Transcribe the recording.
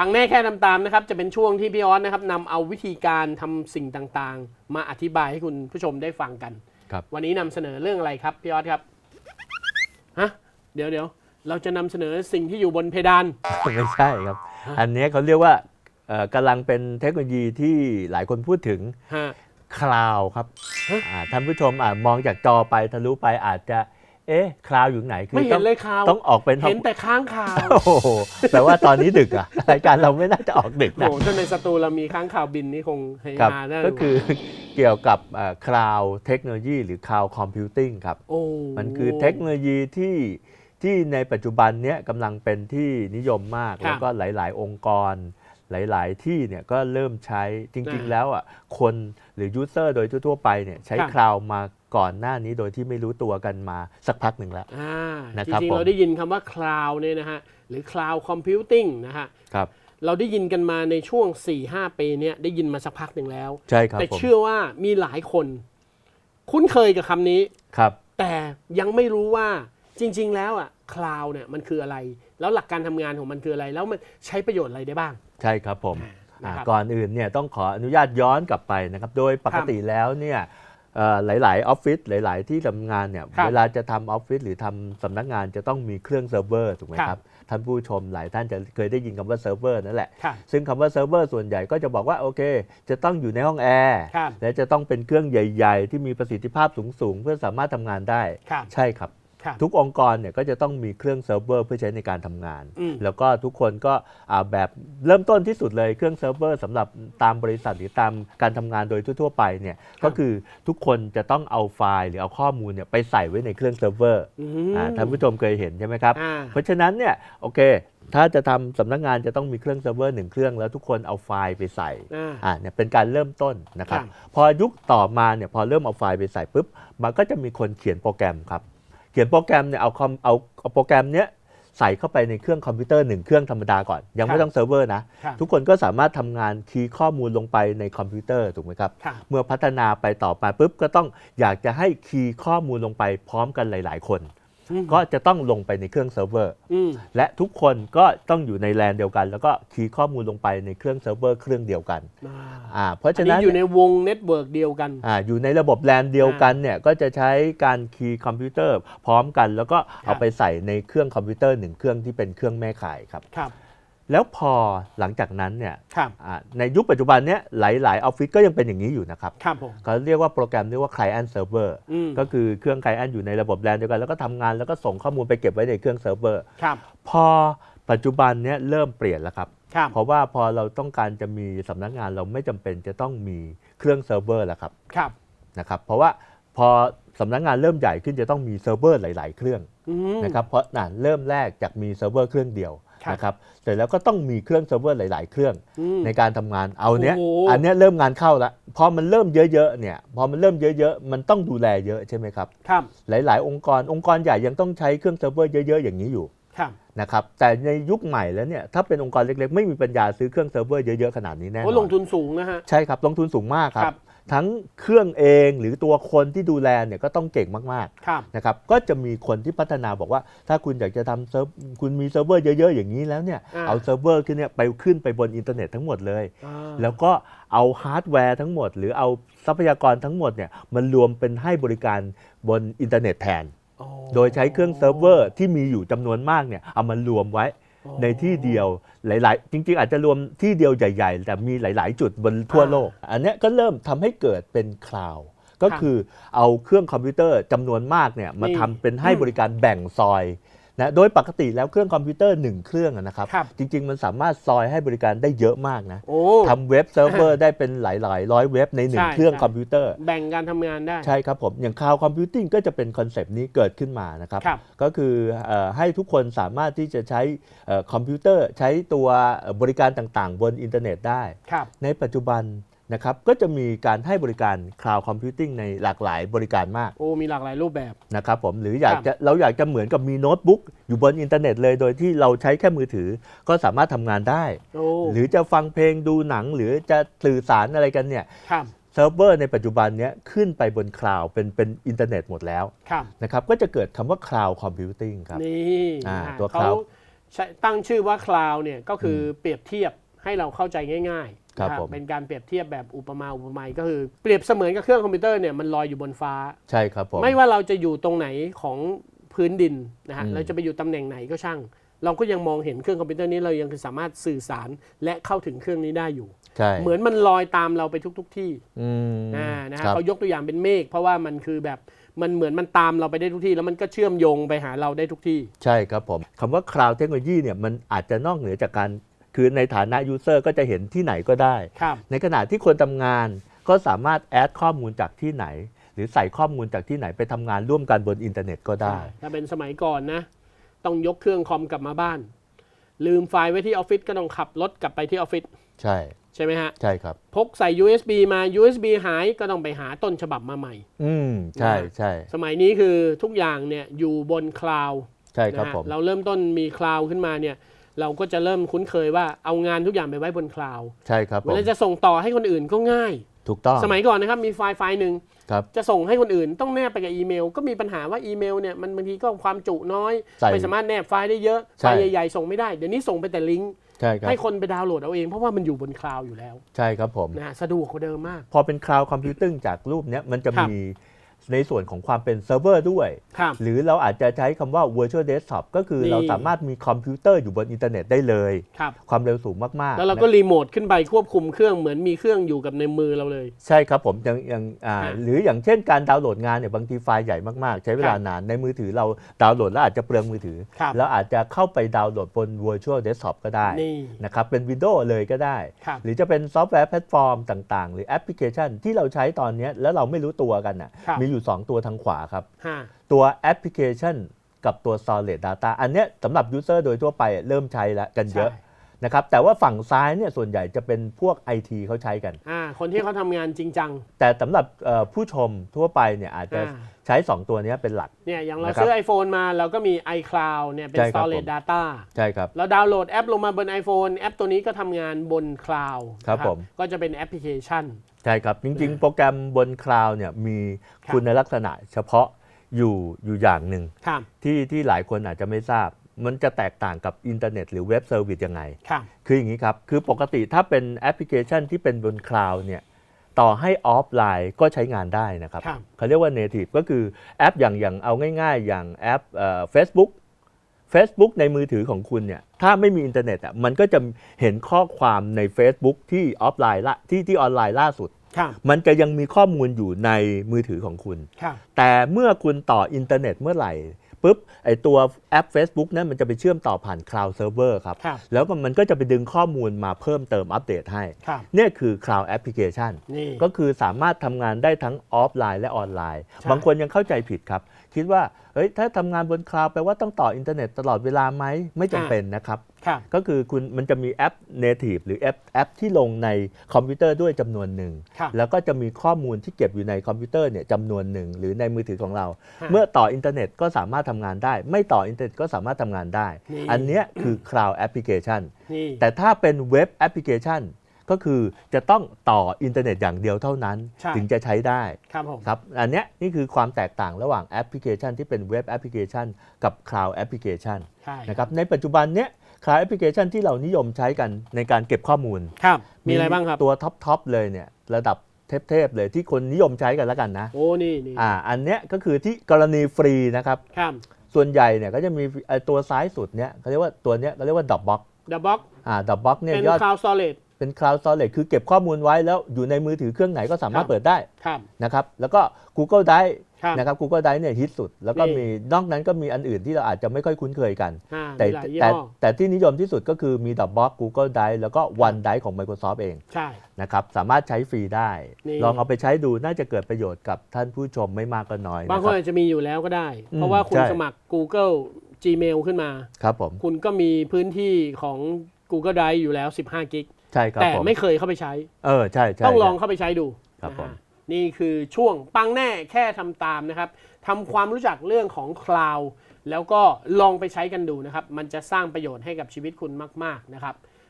ฟังแน่แค่ทำตามนะครับ จะเป็นช่วงที่พี่ออสนะครับนำเอาวิธีการทำสิ่งต่างๆ มาอธิบายให้คุณผู้ชมได้ฟังกัน ครับ วันนี้นำเสนอเรื่องอะไรครับพี่ออสครับ ฮะ เดี๋ยวเดี๋ยวเราจะนำเสนอสิ่งที่อยู่บนเพดาน ไม่ใช่ครับ อันเนี้ยเขาเรียกว่าเอ่อกำลังเป็นเทคโนโลยีที่หลายคนพูดถึงฮะ คลาวครับฮะ อ่าท่านผู้ชมอาจมองจากจอไปทะลุไปอาจจะ เอ๊ะคลาวอยู่ไหนคืไม่เห็ต้นองเลยข่าวต้องออกเป็นเห็นแต่ค้างข่าวโอ้โหแปลว่าตอนนี้ดึกอะรายการเราไม่น่าจะออกดึกโอ้นะ โหถ้าในสตูเรามีค้างข่าวบินนี่คงเฮครับฮาแน่ก็คือ เกี่ยวกับคลาวเทคโนโลยีหรือคลาวคอมพิวติ้งครับ โอ้มันคือเทคโนโลยีที่ที่ในปัจจุบันเนี้ยกำลังเป็นที่นิยมมาก แล้วก็หลาย ๆ องค์กร หลาย ๆ ที่เนี่ยก็เริ่มใช้จริง ๆ แล้วอะคนหรือยูเซอร์โดยทั่ว ๆ ไปเนี่ยใช้คลาวมาก่อนหน้านี้โดยที่ไม่รู้ตัวกันมาสักพักหนึ่งแล้วอ่านะจครับริงผมๆเราได้ยินคำว่าคลาวเนี่ยนะฮะหรือคลาวคอมพิวติ้งนะฮะครับเราได้ยินกันมาในช่วง 4-5 ปีเนี่ยได้ยินมาสักพักหนึ่งแล้ว ใช่ครับแต่ผมเชื่อว่ามีหลายคน คุ้นเคยกับคำนี้ครับ แต่ยังไม่รู้ว่าจริง ๆ แล้วอะคลาวเนี่ยมันคืออะไร แล้วหลักการทำงานของมันคืออะไร แล้วมันใช้ประโยชน์อะไรได้บ้าง ใช่ครับผมนะอ่าครับ ก่อนอื่นเนี่ยต้องขออนุญาตย้อนกลับไปนะครับ โดยปกติแล้วเนี่ยเอ่อหลาย ๆ ออฟฟิศหลาย ๆ ที่ทำงานเนี่ยครับเวลาจะทำออฟฟิศหรือทำสำนักงานจะต้องมีเครื่องเซิร์ฟเวอร์ถูกไหมครับครับท่านผู้ชมหลายท่านจะเคยได้ยินคำว่าเซิร์ฟเวอร์นั่นแหละ ค่ะ ซึ่งคำว่าเซิร์ฟเวอร์ส่วนใหญ่ก็จะบอกว่าโอเค จะต้องอยู่ในห้องแอร์ครับ และจะต้องเป็นเครื่องใหญ่ ๆ ที่มีประสิทธิภาพสูง ๆ เพื่อสามารถทำงานได้ ครับ ใช่ครับครับ ทุกองค์กรเนี่ยก็จะต้องมีเครื่องเซิร์ฟเวอร์เพื่อใช้ในการทำงานอืมแล้วก็ทุกคนก็อ่าแบบเริ่มต้นที่สุดเลยเครื่องเซิร์ฟเวอร์สำหรับตามบริษัทหรือตามการทำงานโดยทั่ว ๆ ไปเนี่ยก็คือทุกคนจะต้องเอาไฟล์หรือเอาข้อมูลเนี่ยไปใส่ไว้ในเครื่องเซิร์ฟเวอร์อืมอ่าท่านผู้ชมเคยเห็นใช่ไหมครับอ่าเพราะฉะนั้นเนี่ยโอเคถ้าจะทำสำนักงานจะต้องมีเครื่องเซิร์ฟเวอร์หนึ่งเครื่องแล้วทุกคนเอาไฟล์ไปใส่อ่าอ่าเนี่ยเป็นการเริ่มต้นนะครับครับ พอยุคต่อมาเนี่ยพอเริ่มเอาไฟล์ไปใส่ปุ๊บมันก็จะมีคนเขียนโปรแกรมครับเขียนโปรแกรมเนี่ยเอาคอมเอาเอาโปรแกรมเนี้ยใส่เข้าไปในเครื่องคอมพิวเตอร์หนึ่งเครื่องธรรมดาก่อน ยังไม่ต้องเซิร์ฟเวอร์นะครับทุกคนก็สามารถทำงานคีย์ข้อมูลลงไปในคอมพิวเตอร์ถูกไหมครับครับ เมื่อพัฒนาไปต่อไปปุ๊บก็ต้องอยากจะให้คีย์ข้อมูลลงไปพร้อมกันหลาย ๆ คนอืม ก็จะต้องลงไปในเครื่องเซิร์ฟเวอร์อืมและทุกคนก็ต้องอยู่ในแลนเดียวกัน แล้วก็คีย์ข้อมูลลงไปในเครื่องเซิร์ฟเวอร์เครื่องเดียวกันอ่าอ่าเพราะอัฉะนนี้นั้นอยู่ในวงเน็ตเวิร์กเดียวกันอ่าอยู่ในระบบแลนเดียวกันเนี่ยก็จะใช้การคีย์คอมพิวเตอร์พร้อมกัน แล้วก็เอาไปใส่ในเครื่องคอมพิวเตอร์หนึ่งเครื่องที่เป็นเครื่องแม่ข่ายครับครับ แล้วพอหลังจากนั้นเนี่ยครับอ่าในยุคปัจจุบันเนี้ยหลายๆออฟฟิศก็ยังเป็นอย่างนี้อยู่นะครับครับผมเขาเรียกว่าโปรแกรมเรียกว่า Client Server อืมก็คือเครื่อง Client อยู่ในระบบแลนเดียวกันแล้วก็ทำงานแล้วก็ส่งข้อมูลไปเก็บไว้ในเครื่องเซิร์ฟเวอร์ครับพอปัจจุบันเนี้ยเริ่มเปลี่ยนแล้วครับครับ เพราะว่าพอเราต้องการจะมีสำนักงานเราไม่จำเป็นจะต้องมีเครื่องเซิร์ฟเวอร์แล้วครับครับนะครับเพราะว่าพอสำนักงานเริ่มใหญ่ขึ้นจะต้องมีเซิร์ฟเวอร์หลาย ๆ เครื่องอืมนะครับเพราะน่ะเริ่มแรกจากมีเซิร์ฟเวอร์เครื่องเดียวครับ นะครับเสร็จแล้วก็ต้องมีเครื่องเซิร์ฟเวอร์หลาย ๆ เครื่องอืมในการทำงานเอาเนี้ยโอ้โหอันเนี้ยเริ่มงานเข้าแล้วพอมันเริ่มเยอะๆเนี่ยพอมันเริ่มเยอะๆมันต้องดูแลเยอะใช่ไหมครับครับหลาย ๆ องค์กรองค์กรใหญ่ยังต้องใช้เครื่องเซิร์ฟเวอร์เยอะๆอย่างนี้อยู่ครับนะครับแต่ในยุคใหม่แล้วเนี่ยถ้าเป็นองค์กรเล็กๆ ไม่มีปัญญาซื้อเครื่องเซิร์ฟเวอร์เยอะๆขนาดนี้แน่นโอ้อนลงทุนสูงนะฮะใช่ครับลงทุนสูงมากครัครับบ ทั้งเครื่องเองหรือตัวคนที่ดูแลเนี่ยก็ต้องเก่งมากครับ ๆนะครับก็จะมีคนที่พัฒนาบอกว่า ถ้าคุณอยากจะทำเซิร์ฟคุณมีเซิร์ฟเวอร์เยอะ ๆ อย่างนี้แล้วเนี่ยอ่า เอาเซิร์ฟเวอร์ขึ้นเนี่ยไปขึ้นไปบนอินเทอร์เน็ตทั้งหมดเลย อ่า แล้วก็เอาฮาร์ดแวร์ทั้งหมด หรือเอาทรัพยากรทั้งหมดเนี่ยมันรวมเป็นให้บริการบนอินเทอร์เน็ตแทนโอ้โดยใช้เครื่องเซิร์ฟเวอร์ที่มีอยู่จำนวนมากเนี่ยเอามารวมไว้ ในที่เดียวหลาย ๆ จริง ๆ อาจจะรวมที่เดียวใหญ่ ๆ แต่มีหลาย ๆ จุดบนทั่วโลก อันเนี้ยก็เริ่มทำให้เกิดเป็นคลาวด์ก็ครับคือเอาเครื่องคอมพิวเตอร์จำนวนมากเนี่ยมานี่ทำเป็นให้บริการแบ่งซอย นะโดยปกติแล้วเครื่องคอมพิวเตอร์หนึ่งเครื่องอะนะครับครับ จริง ๆ มันสามารถซอยให้บริการได้เยอะมากนะโอ้ทำเว็บเซิร์ฟเวอร์ได้เป็นหลายๆ ร้อยเว็บในหนึ่งใช่เครื่องใช่คอมพิวเตอร์ แบ่งการทำงานได้ ใช่ครับผม อย่างคลาวคอมพิวติ้งก็จะเป็นคอนเซปต์นี้เกิดขึ้นมานะครับครับก็คือเออให้ทุกคนสามารถที่จะใช้เอ่อคอมพิวเตอร์ใช้ตัวเอ่อบริการต่างๆ บนอินเทอร์เน็ตได้ครับในปัจจุบัน นะครับก็จะมีการให้บริการคลาวคอมพิวติ้งในหลากหลายบริการมากโอ้มีหลากหลายรูปแบบนะครับผมหรืออยากครับจะเราอยากจะเหมือนกับมีโน้ตบุ๊กอยู่บนอินเทอร์เน็ตเลย โดยที่เราใช้แค่มือถือก็สามารถทำงานได้ โอ้หรือจะฟังเพลงดูหนังหรือจะสื่อสารอะไรกันเนี่ยครับเซิร์ฟเวอร์ในปัจจุบันเนี้ยขึ้นไปบนคลาวด์เป็นเป็นอินเทอร์เน็ตหมดแล้วครับนะครับก็จะเกิดคำว่า Cloud Computing ครับนี่อ่าอ่าตัว เขา cloud ใช้ตั้งชื่อว่าคลาวเนี่ยก็คือเปรียบเทียบให้เราเข้าใจง่าย ๆ ครับนะผมเป็นการเปรียบเทียบแบบอุปมาอุปไมยก็คือเปรียบเสมือนกับเครื่องคอมพิวเตอร์เนี่ยมันลอยอยู่บนฟ้า ใช่ครับผมไม่ว่าเราจะอยู่ตรงไหนของพื้นดินนะฮะอืมเราจะไปอยู่ตำแหน่งไหนก็ช่าง เราก็ยังมองเห็นเครื่องคอมพิวเตอร์นี้เรายังสามารถสื่อสารและเข้าถึงเครื่องนี้ได้อยู่ใช่เหมือนมันลอยตามเราไปทุก ๆที่อืมอ่านะฮะครับเขายกตัวอย่างเป็นเมฆเพราะว่ามันคือแบบมันเหมือนมันตามเราไปได้ทุกที่ แล้วมันก็เชื่อมโยงไปหาเราได้ทุกที่ ใช่ครับผมคำว่า cloud technology เนี่ยมันอาจจะนอกเหนือจากการ คือในฐานะ user ก็จะเห็นที่ไหนก็ได้ครับในขณะที่คนทำงานก็สามารถแอดข้อมูลจากที่ไหน หรือใส่ข้อมูลจากที่ไหนไปทำงานร่วมกันบนอินเทอร์เน็ตก็ได้ใช่ถ้าเป็นสมัยก่อนนะ ต้องยกเครื่องคอมกลับมาบ้าน ลืมไฟล์ไว้ที่ออฟฟิศก็ต้องขับรถกลับไปที่ออฟฟิศใช่ใช่ไหมฮะใช่ครับ พกใส่ USB มา USB หายก็ต้องไปหาต้นฉบับมาใหม่ อืมใช่นะใช่สมัยนี้คือทุกอย่างเนี่ยอยู่บนคลาวด์ใช่ครับนะฮะผมเราเริ่มต้นมีคลาวด์ขึ้นมาเนี่ย เราก็จะเริ่มคุ้นเคยว่าเอางานทุกอย่างไปไว้บนคลาวด์ใช่ครับผเวมลาจะส่งต่อให้คนอื่นก็ง่าย ถูกต้องสมัยก่อนนะครับมีไฟล์ไฟล์หนึ่งครับ จะส่งให้คนอื่นต้องแนบไปกับอีเมล ก็มีปัญหาว่าอีเมลเนี่ยมันบางทีก็ความจุน้อย ใส่ไม่สามารถแนบไฟล์ได้เยอะใช่ไฟล์ใหญ่ๆส่งไม่ได้เดี๋ยวนี้ส่งไปแต่ลิงก์ใช่ครับให้คนไปดาวน์โหลดเอาเองเพราะว่ามันอยู่บนคลาวด์อยู่แล้วใช่ครับผม นะฮะสะดวกกว่าเดิมมาก พอเป็น cloud computing จากรูปเนี้ยมันจะครับ มี ในส่วนของความเป็นเซิร์ฟเวอร์ด้วย ครับ หรือเราอาจจะใช้คำว่า virtual desktop ก็คือนี่ เราสามารถมีคอมพิวเตอร์อยู่บนอินเทอร์เน็ตได้เลย ครับ ความเร็วสูงมากๆแล้วเราก็นะรีโมทขึ้นไปควบคุมเครื่องเหมือนมีเครื่องอยู่กับในมือเราเลย ใช่ครับผมอย่างอย่างอ่าฮะหรืออย่างเช่นการดาวน์โหลดงานเนี่ยบางทีไฟล์ใหญ่มากๆ ใช้เวลานานในมือถือเราดาวน์โหลดแล้วอาจจะเปลืองมือถือ ครับ แล้วอาจจะเข้าไปดาวน์โหลดบน virtual desktop ก็ได้ นี่ นะครับเป็น Windows เลยก็ได้ ครับ หรือจะเป็นซอฟต์แวร์แพลตฟอร์มต่างๆ หรือแอปพลิเคชันที่เราใช้ตอนเนี้ยแล้วเราไม่รู้ตัวกันน่ะครับ มีอยู่2 ตัวทางขวาครับฮะตัวแอปพลิเคชันกับตัว storage data อันเนี้ยสำหรับ user โดยทั่วไปเริ่มใช้แล้วกันเยอะใช่นะครับแต่ว่าฝั่งซ้ายเนี่ยส่วนใหญ่จะเป็นพวก IT เขาใช้กันอ่าคนที่เขาทำงานจริงจัง แต่สำหรับเอ่อผู้ชมทั่วไปเนี่ยอาจจะอ่า ใช้ 2 ตัวเนี้ยเป็นหลัก เนี่ยอย่างเรานะครับซื้อ iPhone มาเราก็มี iCloud เนี่ยเป็นใช่ครับ storage ผม data ใช่ครับเราดาวน์โหลดแอปลงมาบน iPhone แอปตัวนี้ก็ทำงานบนคลาวด์ครับผมก็จะเป็นแอปพลิเคชัน ใช่ครับ จริงๆ โปรแกรมบนคลาวด์เนี่ยมีครับคุณลักษณะเฉพาะอยู่อยู่อย่างหนึ่งครับที่ที่หลายคนอาจจะไม่ทราบ มันจะแตกต่างกับอินเทอร์เน็ตหรือเว็บเซอร์วิสยังไงครับคืออย่างนี้ครับ คือปกติถ้าเป็นแอปพลิเคชันที่เป็นบนคลาวด์เนี่ย ต่อให้ออฟไลน์ก็ใช้งานได้นะครับครับ เขาเรียกว่า native ก็คือแอปอย่างอย่างเอาง่าย ๆ อย่างแอปเฟซบุ๊ก Facebook ในมือถือของคุณเนี่ยถ้าไม่มีอินเทอร์เน็ตอะมันก็จะเห็นข้อความใน Facebook ที่ออฟไลน์ละที่ที่ออนไลน์ล่าสุด ครับมันจะยังมีข้อมูลอยู่ในมือถือของคุณ ครับ แต่เมื่อคุณต่ออินเทอร์เน็ตเมื่อไหร่ ปุ๊บไอตัวแอป Facebook นั้นมันจะไปเชื่อมต่อผ่าน Cloud Server ครับ ครับแล้วก็มันก็จะไปดึงข้อมูลมาเพิ่มเติมอัปเดตให้ ครับเนี่ยคือ Cloud Application นี่ก็คือสามารถทำงานได้ทั้งออฟไลน์และออนไลน์ใช่บางคนยังเข้าใจผิดครับ คิดว่า เฮ้ยถ้าทำงานบนคลาวด์แปลว่าต้องต่ออินเทอร์เน็ตตลอดเวลาไหมไม่จำเป็นนะครับครับก็คือคุณมันจะมีแอป Native หรือแอปแอปที่ลงในคอมพิวเตอร์ด้วยจำนวนหนึ่งครับแล้วก็จะมีข้อมูลที่เก็บอยู่ในคอมพิวเตอร์เนี่ยจำนวนหนึ่ง หรือในมือถือของเรา ฮะเมื่อต่ออินเทอร์เน็ตก็สามารถทำงานได้ ไม่ต่ออินเทอร์เน็ตก็สามารถทำงานได้ นี่ อันเนี้ยคือ Cloud Application นี่แต่ถ้าเป็นเว็บแอปพลิเคชัน ก็คือจะต้องต่ออินเทอร์เน็ตอย่างเดียวเท่านั้น ใช่ ถึงจะใช้ได้ครับผม ครับอันเนี้ยนี่คือความแตกต่างระหว่างแอปพลิเคชันที่เป็นเว็บแอปพลิเคชันกับ Cloud Application ใช่นะครับในปัจจุบันเนี้ย Cloud Application ที่เรานิยมใช้กันในการเก็บข้อมูล ครับ มีอะไรบ้างครับ ตัวท็อปๆเลยเนี่ยระดับเทพๆเลยที่คนนิยมใช้กันแล้วกันนะโอ้นี่นี่อ่าอันเนี้ยก็คือที่กรณีฟรีนะครับ ครับส่วนใหญ่เนี่ยก็จะมีไอ้ตัวซ้ายสุดเนี้ยเขาเรียกว่าตัวเนี้ยเขาเรียกว่า Dropbox The Box อ่า Dropbox เนี่ยเป็นยอด Cloud Storage เป็น Cloud Storage คือเก็บข้อมูลไว้แล้วอยู่ในมือถือเครื่องไหนก็สามารถครับเปิดได้ครับนะครับ แล้วก็ Google Drive ครับนะครับ Google Drive เนี่ยฮิตสุด แล้วก็นี่มีนอกนั้นก็มีอันอื่นที่เราอาจจะไม่ค่อยคุ้นเคยกันอ่าแต่มีหลายยี่แต่ห้อแต่ที่นิยมที่สุดก็คือมี Dropbox Google Drive แล้วก็ OneDrive ของ Microsoft เองใช่นะครับสามารถใช้ฟรีได้นี่ลองเอาไปใช้ดูน่าจะเกิดประโยชน์กับท่านผู้ชมไม่มากก็น้อยบางนะคคนรับอาจจะมีอยู่แล้วก็ได้อืมเพราะว่าคุณใช่สมัคร Google Gmail ขึ้นมาครับผมคุณก็มีพื้นที่ของ Google Drive อยู่แล้ว 15 กิก ใช่ครับแต่ผมไม่เคยเข้าไปใช้ เออใช่ใช่ต้องลองเข้าไปใช้ดูครับนะผฮะมนี่คือช่วงปังแน่แค่ทำตามนะครับทำความรู้จักเรื่องของคลาวแล้วก็ลองไปใช้กันดูนะครับ มันจะสร้างประโยชน์ให้กับชีวิตคุณมาก ๆนะครับ